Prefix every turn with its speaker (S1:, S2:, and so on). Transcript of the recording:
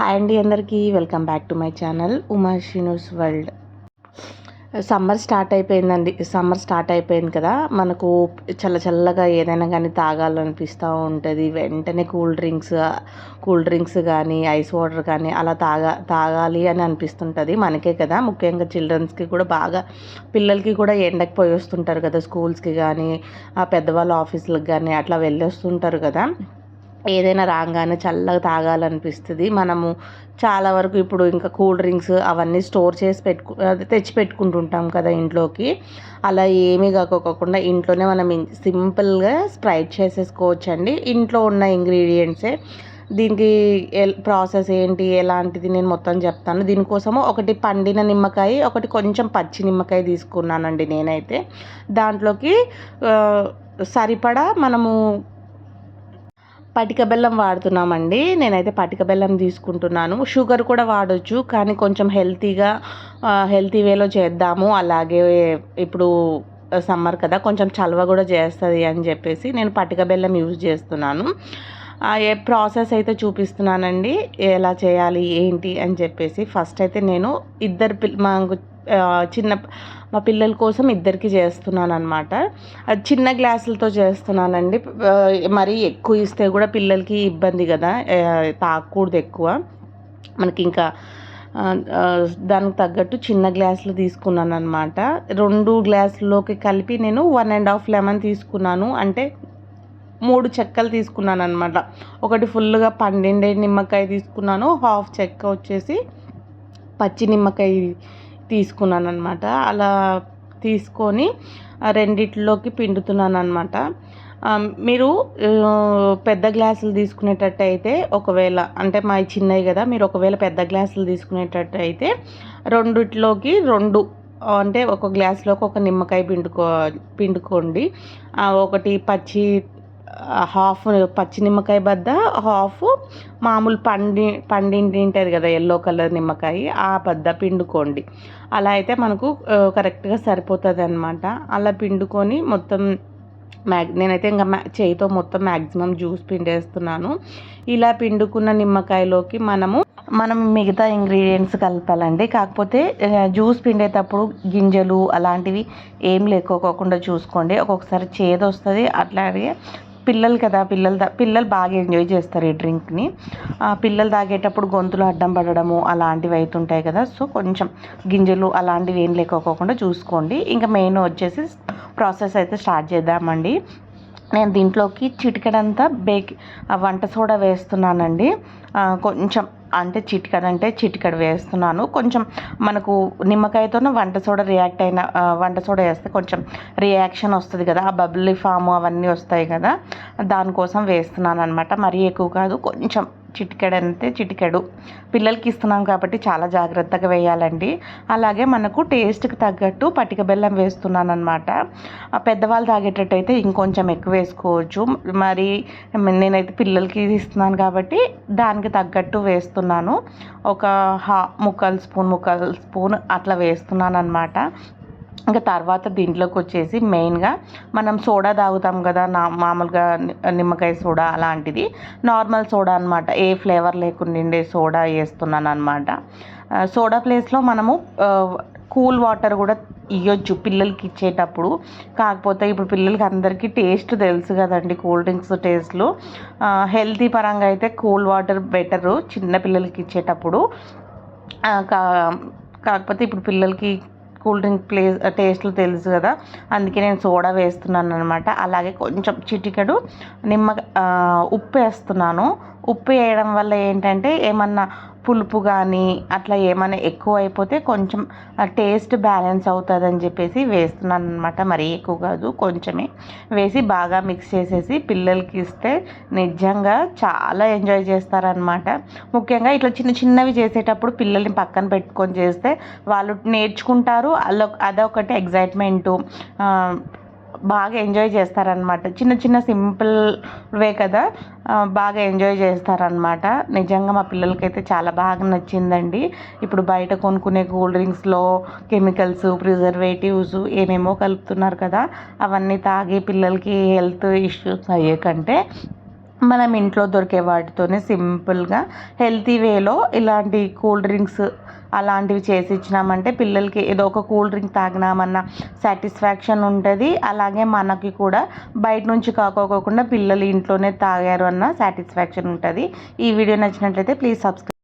S1: Hi అండి అందరికీ. Welcome back to my channel Uma Sheenu's world. Summer start అయిపోయిందండి. Summer start అయిపోయింది కదా. మనకు చల్ల చల్లగా ఏదైనా కానీ తాగాలనిపిస్తూ ఉంటుంది. వెంటనే కూల్ డ్రింక్స్ కూల్ డ్రింక్స్ కానీ ఐస్ వాటర్ కానీ అలా తాగా తాగాలి అని అనిపిస్తుంటుంది. మనకే కదా. ముఖ్యంగా చిల్డ్రన్స్కి కూడా బాగా పిల్లలకి కూడా ఎండకి పోయి వస్తుంటారు కదా స్కూల్స్కి కానీ పెద్దవాళ్ళ ఆఫీసులకు కానీ అట్లా వెళ్ళొస్తుంటారు కదా. ఏదైనా రాగానే చల్లగా తాగాలనిపిస్తుంది. మనము చాలా వరకు ఇప్పుడు ఇంకా కూల్ డ్రింక్స్ అవన్నీ స్టోర్ చేసి పెట్టుకు తెచ్చిపెట్టుకుంటుంటాం తెచ్చి పెట్టుకుంటుంటాం కదా ఇంట్లోకి. అలా ఏమీ కాకోకుండా ఇంట్లోనే మనం సింపుల్గా స్ప్రైట్ చేసేసుకోవచ్చు అండి ఇంట్లో ఉన్న ఇంగ్రీడియంట్సే. దీనికి ప్రాసెస్ ఏంటి ఎలాంటిది నేను మొత్తం చెప్తాను. దీనికోసము ఒకటి పండిన నిమ్మకాయ ఒకటి కొంచెం పచ్చి నిమ్మకాయ తీసుకున్నానండి నేనైతే. దాంట్లోకి సరిపడా మనము పటిక బెల్లం వాడుతున్నామండి. నేనైతే పటిక బెల్లం తీసుకుంటున్నాను. షుగర్ కూడా వాడచ్చు కానీ కొంచెం హెల్తీగా హెల్తీ వేలో చేద్దాము. అలాగే ఇప్పుడు సమ్మర్ కదా కొంచెం చలవ కూడా చేస్తుంది అని చెప్పేసి నేను పటిక బెల్లం యూజ్ చేస్తున్నాను. ఏ ప్రాసెస్ అయితే చూపిస్తున్నానండి ఎలా చేయాలి ఏంటి అని చెప్పేసి ఫస్ట్ అయితే నేను ఇద్దరు పిల్ మాకు చిన్న మా పిల్లల కోసం ఇద్దరికి చేస్తున్నాను అనమాట చిన్న గ్లాసులతో చేస్తున్నానండి. మరీ ఎక్కువ ఇస్తే కూడా పిల్లలకి ఇబ్బంది కదా. తాకూడదు ఎక్కువ. మనకి ఇంకా దానికి తగ్గట్టు చిన్న గ్లాసులు తీసుకున్నాను అనమాట రెండు గ్లాసుల్లోకి కలిపి నేను వన్ అండ్ హాఫ్ లెమన్ తీసుకున్నాను. అంటే మూడు చెక్కలు తీసుకున్నాను అనమాట ఒకటి ఫుల్గా పండిండే నిమ్మకాయ తీసుకున్నాను. హాఫ్ చెక్క వచ్చేసి పచ్చి నిమ్మకాయ తీసుకున్నాను అనమాట అలా తీసుకొని రెండిట్లోకి పిండుతున్నాను అనమాట మీరు పెద్ద గ్లాసులు తీసుకునేటట్టు అయితే ఒకవేళ అంటే మా చిన్నవి కదా మీరు ఒకవేళ పెద్ద గ్లాసులు తీసుకునేటట్టు అయితే రెండిట్లోకి రెండు అంటే ఒక గ్లాస్లోకి ఒక నిమ్మకాయ పిండుకో పిండుకోండి. ఒకటి పచ్చి హాఫ్ పచ్చి నిమ్మకాయ బద్ద హాఫ్ మామూలు పండి పండింటి ఉంటుంది కదా ఎల్లో కలర్ నిమ్మకాయ ఆ బద్ద పిండుకోండి. అలా అయితే మనకు కరెక్ట్గా సరిపోతుంది అనమాట అలా పిండుకొని మొత్తం మ్యాగ్ నేనైతే ఇంకా మ్యా చేయితో మొత్తం మ్యాక్సిమం జ్యూస్ పిండేస్తున్నాను. ఇలా పిండుకున్న నిమ్మకాయలోకి మనము మనం మిగతా ఇంగ్రీడియంట్స్ కలపాలండి. కాకపోతే జ్యూస్ పిండేటప్పుడు గింజలు అలాంటివి ఏం లేకోకుండా చూసుకోండి. ఒక్కొక్కసారి చేదు వస్తుంది అట్లాగే పిల్లలు కదా పిల్లలు పిల్లలు బాగా ఎంజాయ్ చేస్తారు ఈ డ్రింక్ని పిల్లలు తాగేటప్పుడు గొంతులు అడ్డం పడడము అలాంటివి అవుతుంటాయి కదా సో కొంచెం గింజలు అలాంటివి ఏం లేకపోకుండా చూసుకోండి. ఇంకా మెయిన్ వచ్చేసి ప్రాసెస్ అయితే స్టార్ట్ చేద్దామండి. నేను దీంట్లోకి చిటికడంతా బేక్ వంట సోడా వేస్తున్నానండి. కొంచెం అంటే చిటికడ అంటే చిటికడ వేస్తున్నాను. కొంచెం మనకు నిమ్మకాయతోనే వంట సోడా రియాక్ట్ అయిన వంట సోడా వేస్తే కొంచెం రియాక్షన్ వస్తుంది కదా ఆ బబ్లీ ఫామ్ అవన్నీ వస్తాయి కదా దానికోసం వేస్తున్నాను అనమాట మరీ ఎక్కువ కాదు కొంచెం చిటికెడు అంతే చిటికెడు. పిల్లలకి ఇస్తున్నాం కాబట్టి చాలా జాగ్రత్తగా వేయాలండి. అలాగే మనకు టేస్ట్కి తగ్గట్టు పటిక బెల్లం వేస్తున్నాను అనమాట పెద్దవాళ్ళు తాగేటట్టు అయితే ఇంకొంచెం ఎక్కువ వేసుకోవచ్చు. మరి నేనైతే పిల్లలకి ఇస్తున్నాను కాబట్టి దానికి తగ్గట్టు వేస్తున్నాను. ఒక హా ముక్కలు స్పూన్ ముక్కలు స్పూన్ అట్లా వేస్తున్నాను అనమాట ఇంకా తర్వాత దీంట్లోకి వచ్చేసి మెయిన్గా మనం సోడా తాగుతాం కదా నా మామూలుగా నిమ్మకాయ సోడా అలాంటిది. నార్మల్ సోడా అనమాట ఏ ఫ్లేవర్ లేకుండా సోడా వేస్తున్నాను అనమాట సోడా ప్లేస్లో మనము కూల్ వాటర్ కూడా ఇవ్వచ్చు పిల్లలకి ఇచ్చేటప్పుడు. కాకపోతే ఇప్పుడు పిల్లలకి అందరికీ టేస్ట్ తెలుసు కదండి కూల్ డ్రింక్స్ టేస్ట్లు. హెల్తీ పరంగా అయితే కూల్ వాటర్ బెటరు చిన్న పిల్లలకి ఇచ్చేటప్పుడు. కాకపోతే ఇప్పుడు పిల్లలకి కూల్ డ్రింక్ ప్లేస్ టేస్ట్లు తెలుసు కదా. అందుకే నేను సోడా వేస్తున్నాను అనమాట అలాగే కొంచెం చిటికెడు నిమ్మ ఉప్పు వేస్తున్నాను. ఉప్పు వేయడం వల్ల ఏంటంటే ఏమన్నా పులుపు కానీ అట్లా ఏమైనా ఎక్కువ అయిపోతే కొంచెం టేస్ట్ బ్యాలెన్స్ అవుతుంది అని చెప్పేసి వేస్తున్నాను అనమాట మరీ ఎక్కువ కాదు కొంచెమే. వేసి బాగా మిక్స్ చేసేసి పిల్లలకి ఇస్తే నిజంగా చాలా ఎంజాయ్ చేస్తారనమాట ముఖ్యంగా ఇట్లా చిన్న చిన్నవి చేసేటప్పుడు పిల్లల్ని పక్కన పెట్టుకొని చేస్తే వాళ్ళు నేర్చుకుంటారు. అదొకటి ఎగ్జైట్మెంటు బాగా ఎంజాయ్ చేస్తారనమాట చిన్న చిన్న సింపుల్ వే కదా బాగా ఎంజాయ్ చేస్తారనమాట నిజంగా మా పిల్లలకైతే చాలా బాగా నచ్చిందండి. ఇప్పుడు బయట కొనుక్కునే కూల్ డ్రింక్స్లో కెమికల్స్ ప్రిజర్వేటివ్స్ ఏమేమో కలుపుతున్నారు కదా అవన్నీ తాగి పిల్లలకి హెల్త్ ఇష్యూస్ అయ్యే కంటే మనం ఇంట్లో దొరికే వాటితోనే సింపుల్గా హెల్తీ వేలో ఇలాంటి కూల్ డ్రింక్స్ అలాంటివి చేసి ఇచ్చినామంటే పిల్లలకి ఏదో ఒక కూల్ డ్రింక్ తాగినామన్న సాటిస్ఫాక్షన్ ఉంటుంది. అలాగే మనకి కూడా బయట నుంచి కాకోకుండా పిల్లలు ఇంట్లోనే తాగారు అన్న సాటిస్ఫాక్షన్ ఉంటుంది. ఈ వీడియో నచ్చినట్లయితే ప్లీజ్ సబ్స్క్రైబ్